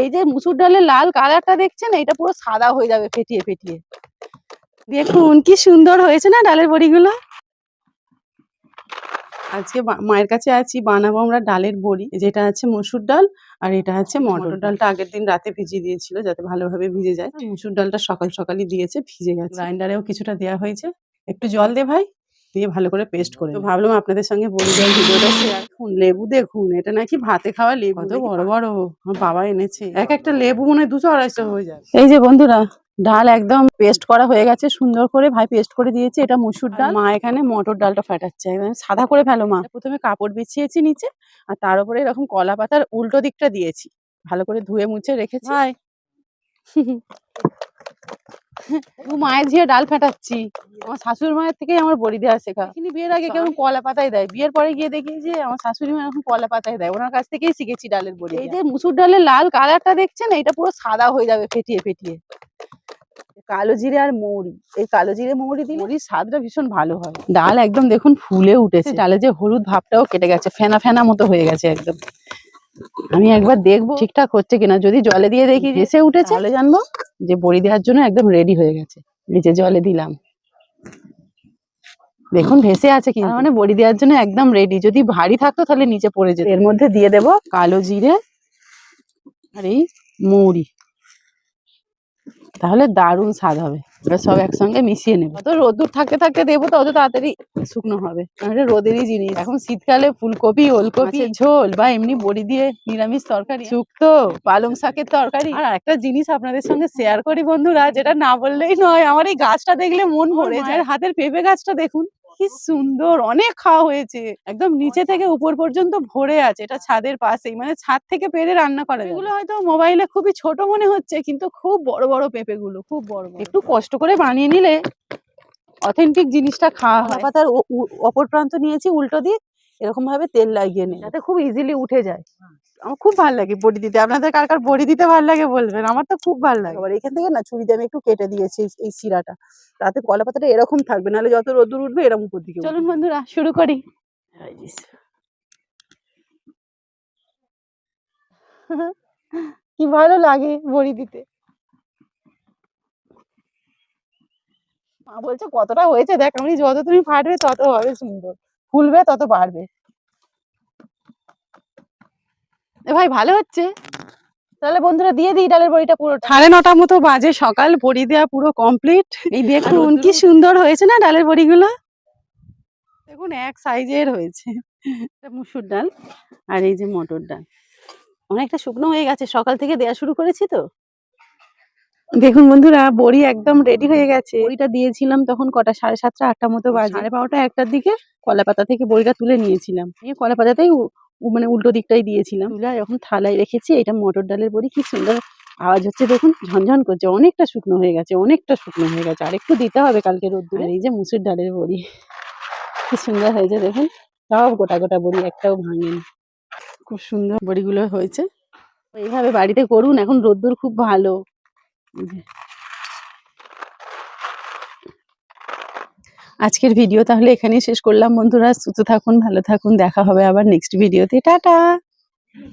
এই যে মুসুর ডালের লাল কালারটা দেখছেন এটা পুরো সাদা হয়ে যাবে ফেটিয়ে ফেটিয়ে। দেখুন কি সুন্দর হয়েছে না ডালের বড়িগুলো? আজকে মায়ের কাছে আছি বানাবো আমরা ডালের বড়ি যেটা আছে মসুর ডাল আর এটা আছে মটর ডালটা আগের দিন রাতে ভিজিয়ে দিয়েছিল যাতে ভালোভাবে ভিজে যায়। মসুর ডালটা সকাল সকালই দিয়েছে ভিজে গেছে। গ্রাইন্ডারেও কিছুটা দেওয়া হয়েছে। একটু জল দে ভাই। দিয়ে ভালো করে পেস্ট করে ভাবলাম আপনাদের সঙ্গে বড়ি দেওয়ার ভিডিওটা শেয়ার দেখুন লেবু দেখুন এটা নাকি ভাতে খাওয়া লেবু কত বড় বড় বাবা এনেছে। এক একটা লেবু মনে হয় দুশো আড়াইশো হয়ে যায়। এই যে বন্ধুরা ডাল একদম পেস্ট করা হয়ে গেছে সুন্দর করে ভাই পেস্ট করে দিয়েছে এটা মুসুর ডাল। মা এখানে মটর ডালটা ফাটাচ্ছে একদম সাদা করে ফেলো মা। প্রথমে কাপড় বিছিয়েছি নিচে আর তার উপরে এরকম কলা পাতার উল্টো দিকটা দিয়েছি। ভালো করে ধুয়ে মুছে রেখেছি। দু মায়ের ঝিয়ে ডাল ফাটাচ্ছি। আমার শাশুড়ি মায়ের থেকেই আমার বড়ি দেওয়া শেখা। কিন্তু বিয়ের আগে কেমন কলা পাতায় দেয়? বিয়ের পরে গিয়ে দেখি যে আমার শাশুড়ি মা এরকম কলা পাতায় দেয়। ওনার কাছ থেকেই শিখেছি ডালের বড়ি এই যে মুসুর ডালের লাল কালারটা দেখছেন এটা পুরো সাদা হয়ে যাবে ফেটিয়ে ফেটিয়ে। কালো জিরে আর মৌরি। এই কালো জিরে মৌরি দিলে মৌরির স্বাদটা ভীষণ ভালো হয়। ডাল একদম দেখুন ফুলে উঠেছে। ডালে যে হলুদ ভাবটাও কেটে গেছে ফেনা ফেনা মতো হয়ে গেছে একদম। আমি একবার দেখব ঠিকঠাক হচ্ছে কিনা যদি জলে দিয়ে দেখি এসে উঠেছে। তাহলে জানব। যে বড়ি দেওয়ার জন্য একদম রেডি হয়ে গেছে। নিচে জলে দিলাম। দেখুন ভেসে আছে কি মানে বড়ি দেওয়ার জন্য একদম রেডি যদি ভারী থাকতো তাহলে নিচে পড়ে যেত। এর মধ্যে দিয়ে দেব কালো জিরে আর এই মৌরি তাহলে দারুণ স্বাদ হবে। এবার সব একসঙ্গে মিশিয়ে নেব। তো রোদ্দুর থাকতে থাকতে দেবো তো অত তাড়াতাড়ি শুকনো হবে। তাহলে রোদেরই জিনিস। এখন শীতকালে ফুলকপি ওলকপি ঝোল বা এমনি বড়ি দিয়ে নিরামিষ তরকারি। শুক্তো পালং শাকের তরকারি। আর একটা জিনিস আপনাদের সঙ্গে শেয়ার করি বন্ধুরা যেটা না বললেই নয় আমার এই গাছটা দেখলে মন ভরে যায়। হাতের পেঁপে গাছটা দেখুন। কি সুন্দর অনেক খাওয়া হয়েছে। একদম নিচে থেকে উপর পর্যন্ত ভরে আছে এটা ছাদের পাশেই। মানে ছাদ থেকে পেরে রান্না করা এগুলো হয়তো মোবাইলে খুবই ছোট মনে হচ্ছে কিন্তু খুব বড় বড় পেঁপে গুলো খুব বড়। একটু কষ্ট করে বানিয়ে নিলে অথেন্টিক জিনিসটা খাওয়া হয়। পাতার অপর প্রান্ত নিয়েছি উল্টো দিয়ে এরকম ভাবে তেল লাগিয়ে নেই যাতে খুব ইজিলি উঠে যায়। আমার খুব ভালো লাগে বড়ি দিতে। আপনাদের কার কার বড়ি দিতে ভালো লাগে বলবেন? আমার তো খুব ভালো লাগে। আবার এখান থেকে না ছুরি দিয়ে আমি একটু কেটে দিয়েছি এই- এই শিরাটা। তাতে কলা পাতাটা এরকম থাকবে নাহলে যত রোদ্দুর উঠবে এরকম উপর দিকে চলুন বন্ধুরা শুরু করি। কি ভালো লাগে বড়ি দিতে। মা বলছে কতটা হয়েছে দেখ আমি যত তুমি ফাটবে তত হবে সুন্দর। ফুলবে তত বাড়বে। এ ভাই ভালো হচ্ছে। তাহলে বন্ধুরা দিয়ে দিই ডালের বড়িটা পুরো সাড়ে নটা মতো বাজে সকাল বড়ি দেওয়া পুরো কমপ্লিট এই দেখুন কি সুন্দর হয়েছে না ডালের বড়িগুলো? দেখুন এক সাইজের হয়েছে। মুসুর ডাল আর এই যে মটর ডাল। অনেকটা শুকনো হয়ে গেছে সকাল থেকে দেয়া শুরু করেছি তো। দেখুন বন্ধুরা বড়ি একদম রেডি হয়ে গেছে। বড়িটা দিয়েছিলাম তখন কটা সাড়ে সাতটা আটটা মতো বাজে। সাড়ে বারোটা একটার দিকে কলা পাতা থেকে বড়িটা তুলে নিয়েছিলাম। নিয়ে কলা পাতাতেই মানে উল্টো দিকটাই দিয়েছিলাম। তুলে এখন থালায় রেখেছি এটা মটর ডালের বড়ি কি সুন্দর আওয়াজ হচ্ছে দেখুন ঝনঝন করছে অনেকটা শুকনো হয়ে গেছে অনেকটা শুকনো হয়ে গেছে আর একটু দিতে হবে কালকে রোদ্দুরে। এই যে মুসুর ডালের বড়ি কি সুন্দর হয়েছে দেখুন সব গোটা গোটা বড়ি একটাও ভাঙেনি। খুব সুন্দর বড়িগুলো হয়েছে। এইভাবে বাড়িতে করুন এখন রোদ্দুর খুব ভালো এই যে। আজকের ভিডিও তাহলে এখানেই শেষ করলাম। বন্ধুরা, সুস্থ থাকুন, ভালো থাকুন। দেখা হবে আবার নেক্সট ভিডিওতে টাটা!